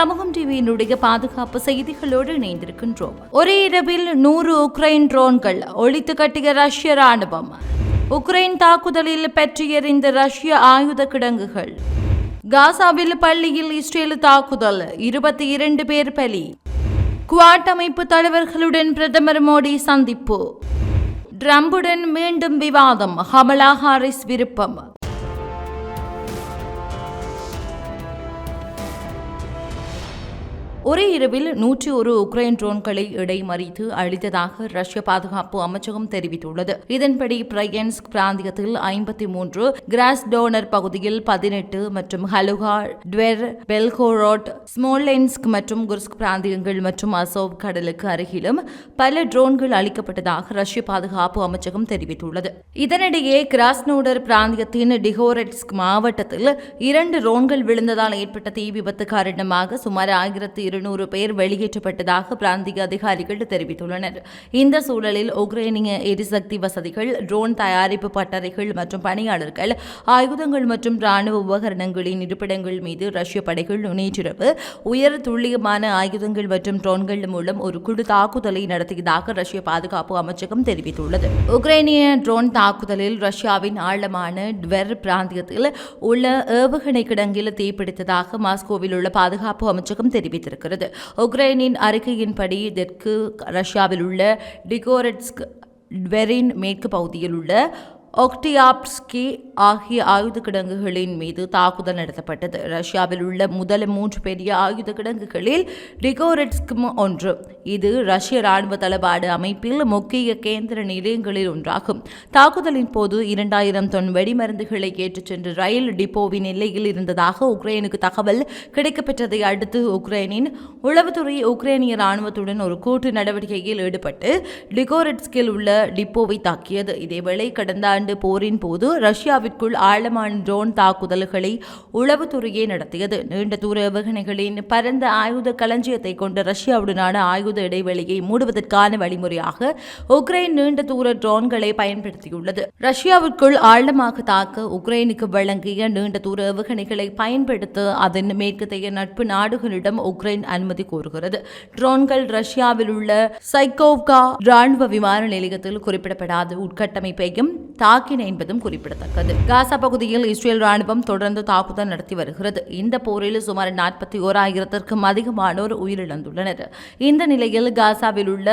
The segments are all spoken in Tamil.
சமூகம் டிவியினுடைய பாதுகாப்பு செய்திகளோடு இணைந்திருக்கின்றோம். ஒரே இரவில் நூறு உக்ரைன் ட்ரோன்கள் ஒழித்து கட்டிய ரஷ்ய ராணுவம் உக்ரைன் தாக்குதலில் பெற்றியறிந்த ரஷ்ய ஆயுத கிடங்குகள். காசாவில் பள்ளியில் இஸ்ரேல் தாக்குதல் இருபத்தி இரண்டு பேர் பலி. குவாட் அமைப்பு தலைவர்களுடன் பிரதமர் மோடி சந்திப்பு. ட்ரம்புடன் மீண்டும் விவாதம் ஹமலா ஹாரிஸ் விருப்பம். ஒரே இரவில் நூற்றி ஒரு உக்ரைன் ட்ரோன்களை இடைமறித்து அழித்ததாக ரஷ்ய பாதுகாப்பு அமைச்சகம் தெரிவித்துள்ளது. இதன்படி பிரயன்ஸ்க் பிராந்தியத்தில் ஐம்பத்தி மூன்று கிராஸ் டோனர் பகுதியில் பதினெட்டு மற்றும் ஹலுகா ட்வெர் பெல்கோரோட் ஸ்மோலென்ஸ்க் மற்றும் குர்ஸ்க் பிராந்தியங்கள் மற்றும் அசோவ் கடலுக்கு அருகிலும் பல ட்ரோன்கள் அளிக்கப்பட்டதாக ரஷ்ய பாதுகாப்பு அமைச்சகம் தெரிவித்துள்ளது. இதனிடையே கிராஸ்னோடர் பிராந்தியத்தின் டிகோரெட்ஸ்க் மாவட்டத்தில் இரண்டு ட்ரோன்கள் விழுந்ததால் ஏற்பட்ட தீ விபத்து காரணமாக சுமார் ஆயிரத்தி இருநூறு பேர் வெளியேற்றப்பட்டதாக பிராந்திய அதிகாரிகள் தெரிவித்துள்ளனர். இந்த சூழலில் உக்ரைனிய எரிசக்தி வசதிகள் ட்ரோன் தயாரிப்பு பட்டறைகள் மற்றும் பணியாளர்கள் ஆயுதங்கள் மற்றும் ராணுவ உபகரணங்களின் இருப்பிடங்கள் மீது ரஷ்ய படைகள் நேற்றிரவு உயர் துல்லியமான ஆயுதங்கள் மற்றும் ட்ரோன்கள் மூலம் ஒரு குழு தாக்குதலை நடத்தியதாக ரஷ்ய பாதுகாப்பு அமைச்சகம் தெரிவித்துள்ளது. உக்ரைனிய ட்ரோன் தாக்குதலில் ரஷ்யாவின் ஆழமான ட்வெர் பிராந்தியத்தில் உள்ள ஏவுகணை கிடங்கில் தீப்பிடித்ததாக மாஸ்கோவில் உள்ள பாதுகாப்பு அமைச்சகம் தெரிவித்திருக்கிறது. உக்ரைனின் அறிக்கையின்படி தெற்கு ரஷ்யாவில் உள்ள டிகோரெட்ஸ்க் வெரின் மேற்கு பகுதியில் உள்ள ஒக்டியாப்ஸ்கி ஆகிய ஆயுத கிடங்குகளின் மீது தாக்குதல் நடத்தப்பட்டது. ரஷ்யாவில் உள்ள முதல் மூன்று பெரிய ஆயுத கிடங்குகளில் டிகோரெட்ஸ்கும் ஒன்று. இது ரஷ்ய ராணுவ தளபாடு அமைப்பில் முக்கிய கேந்திர நிலையங்களில் ஒன்றாகும். தாக்குதலின் போது இரண்டாயிரம் தொன் வெடிமருந்துகளை ஏற்றுச் சென்ற ரயில் டிப்போவின் எல்லையில் இருந்ததாக உக்ரைனுக்கு தகவல் கிடைக்கப்பெற்றதை அடுத்து உக்ரைனின் உளவுத்துறை உக்ரைனிய ராணுவத்துடன் ஒரு கூட்டு நடவடிக்கையில் ஈடுபட்டு டிகோரெட்ஸ்கில் உள்ள டிப்போவை தாக்கியது. இதேவேளை கடந்த ஆண்டு போரின் போது ரஷ்யாவிற்குள் ஆழமான ட்ரோன் தாக்குதல்களை உளவுத்துறையே நடத்தியது. நீண்ட தூர ஏவுகணைகளின் பரந்த ஆயுத களஞ்சியத்தை கொண்ட ரஷ்யாவுடனான ஆயுத இடைவெளியை மூடுவதற்கான வழிமுறையாக உக்ரைன் நீண்ட தூர ட்ரோன்களை பயன்படுத்தியுள்ளது. ரஷ்யாவிற்குள் ஆழமாக தாக்க உக்ரைனுக்கு வழங்கிய நீண்ட தூர ஏவுகணைகளை பயன்படுத்த அதன் மேற்கத்தைய நட்பு நாடுகளிடம் உக்ரைன் அனுமதி கோருகிறது. ட்ரோன்கள் ரஷ்யாவில் உள்ள சைகோவ்கா ராணுவ விமான நிலையத்தில் குறிப்பிடப்படாத உட்கட்டமைப்பையும் தாக்கின என்பதும் குறிப்பிடத்தக்கது. காசா பகுதியில் இஸ்ரேல் ராணுவம் தொடர்ந்து தாக்குதல் நடத்தி வருகிறது. இந்த போரில் சுமார் நாற்பத்தி ஓராயிரத்திற்கும் அதிகமானோர் உயிரிழந்துள்ளனர். இந்த நிலையில் காசாவில் உள்ள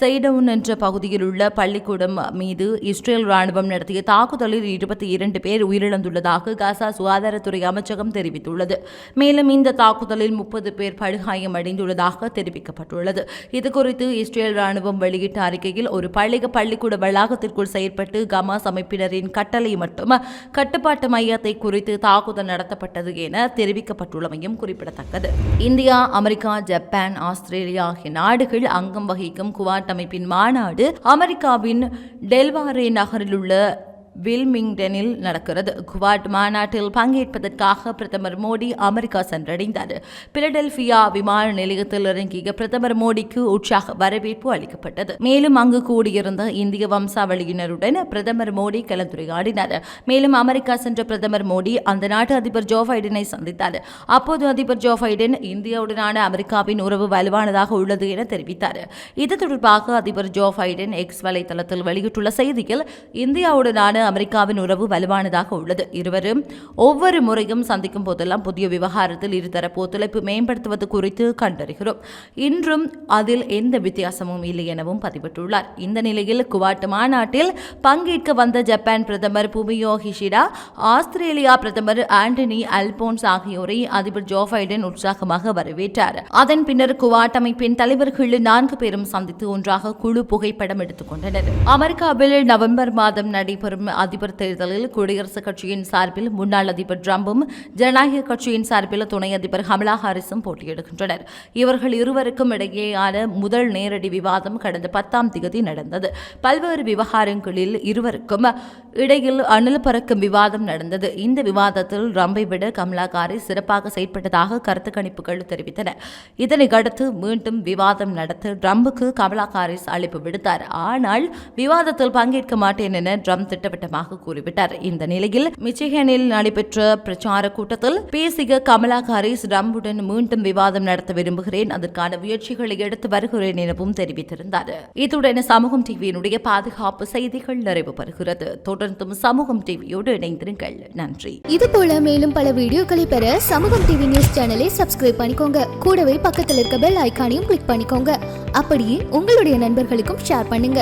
செய்டவுன் என்ற பகுதியில் உள்ள பள்ளிக்கூடம் மீது இஸ்ரேல் ராணுவம் நடத்திய தாக்குதலில் இருபத்தி இரண்டு பேர் உயிரிழந்துள்ளதாக காசா சுகாதாரத்துறை அமைச்சகம் தெரிவித்துள்ளது. மேலும் இந்த தாக்குதலில் முப்பது பேர் படுகாயம் அடைந்துள்ளதாக தெரிவிக்கப்பட்டுள்ளது. இதுகுறித்து இஸ்ரேல் ராணுவம் வெளியிட்ட அறிக்கையில் ஒரு பள்ளிக பள்ளிக்கூட வளாகத்திற்குள் செயற்பட்டு கமாஸ் அமைப்பினரின் கட்டளை மட்டும்? கட்டுப்பாட்டு மையத்தை குறித்து தாக்குதல் நடத்தப்பட்டது என தெரிவிக்கப்பட்டுள்ளமையும் குறிப்பிடத்தக்கது. இந்தியா அமெரிக்கா ஜப்பான் ஆஸ்திரேலியா ஆகிய நாடுகள் அங்கம் வகிக்கும் குவாட் அமைப்பின் மாநாடு அமெரிக்காவின் டெல்வாரே நகரில் உள்ள வில்மிங்டனில் நடக்கிறது. குவாட் மாநாட்டில் பங்கேற்பதற்காக பிரதமர் மோடி அமெரிக்கா சென்றடைந்தார். பிலடெல்பியா விமான நிலையத்தில் இறங்கிய பிரதமர் மோடிக்கு உற்சாக வரவேற்பு அளிக்கப்பட்டது. மேலும் அங்கு கூடியிருந்த இந்திய வம்சாவளியினருடன் பிரதமர் மோடி கலந்துரையாடினார். மேலும் அமெரிக்கா சென்ற பிரதமர் மோடி அந்த நாட்டு அதிபர் ஜோ பைடனை சந்தித்தார். அப்போது அதிபர் ஜோ பைடன் இந்தியாவுடனான அமெரிக்காவின் உறவு வலுவானதாக உள்ளது என தெரிவித்தார். இது தொடர்பாக அதிபர் ஜோ பைடன் எக்ஸ் வலைதளத்தில் வெளியிட்டுள்ள செய்தியில் இந்தியாவுடனான அமெரிக்காவின் உறவு வலுவானதாக உள்ளது. இருவரும் ஒவ்வொரு முறையும் சந்திக்கும் போதெல்லாம் புதிய விவகாரத்தில் இருதரப்பு ஒத்துழைப்பு மேம்படுத்துவது குறித்து கண்டறிகிறோம். இன்றும் அதில் எந்த வித்தியாசமும் இல்லை எனவும் பதிவிட்டுள்ளார். இந்த நிலையில் குவாட் மாநாட்டில் பங்கேற்க வந்த ஜப்பான் பிரதமர் புமியோ ஹிஷிடா ஆஸ்திரேலியா பிரதமர் ஆண்டனி அல்போன்ஸ் ஆகியோரை அதிபர் ஜோ பைடன் உற்சாகமாக வரவேற்றார். அதன் பின்னர் குவாட் அமைப்பின் தலைவர்கள் நான்கு பேரும் சந்தித்து ஒன்றாக குழு புகைப்படம் எடுத்துக் கொண்டனர். அமெரிக்காவில் நவம்பர் மாதம் நடைபெறும் அதிபர் தேர்தலில் குடியரசுக் கட்சியின் சார்பில் முன்னாள் அதிபர் ட்ரம்பும் ஜனநாயக கட்சியின் சார்பில் துணை அதிபர் கமலா ஹாரிஸும் போட்டியிடுகின்றனர். இவர்கள் இருவருக்கும் இடையேயான முதல் நேரடி விவாதம் கடந்த பத்தாம் தேதி நடந்தது. பல்வேறு விவகாரங்களில் இருவருக்கும் இடையில் அணில் பறக்கும் விவாதம் நடந்தது. இந்த விவாதத்தில் ட்ரம்பை விட கமலா ஹாரிஸ் சிறப்பாக செயற்பட்டதாக கருத்து கணிப்புகள் தெரிவித்தன. இதனை அடுத்து மீண்டும் விவாதம் நடத்த ட்ரம்புக்கு கமலா ஹாரிஸ் அழைப்பு விடுத்தார். ஆனால் விவாதத்தில் பங்கேற்க மாட்டேன் என ட்ரம்ப் திட்டவட்ட திட்டவட்டமாக கூறிவிட்டார். இந்த நிலையில் மிச்சிகனில் நடைபெற்ற பிரச்சார கூட்டத்தில் பேசிய கமலா ஹாரிஸ் ரம்புடன் மீண்டும் விவாதம் நடத்த விரும்புகிறேன். அதற்கான முயற்சிகளை எடுத்து வருகிறேன் எனவும் தெரிவித்திருந்தார். இத்துடன் சமூகம் டிவியினுடைய பாதுகாப்பு செய்திகள் நிறைவு பெறுகிறது. தொடர்ந்தும் சமூகம் டிவியோடு இணைந்திருங்கள். நன்றி. இது போல மேலும் பல வீடியோக்களை பெற சமூகம் டிவி நியூஸ் சேனலை சப்ஸ்கிரைப் பண்ணிக்கோங்க. கூடவே பக்கத்தில் இருக்க பெல் ஐக்கானையும் கிளிக் பண்ணிக்கோங்க. அப்படியே உங்களுடைய நண்பர்களுக்கும் ஷேர் பண்ணுங்க.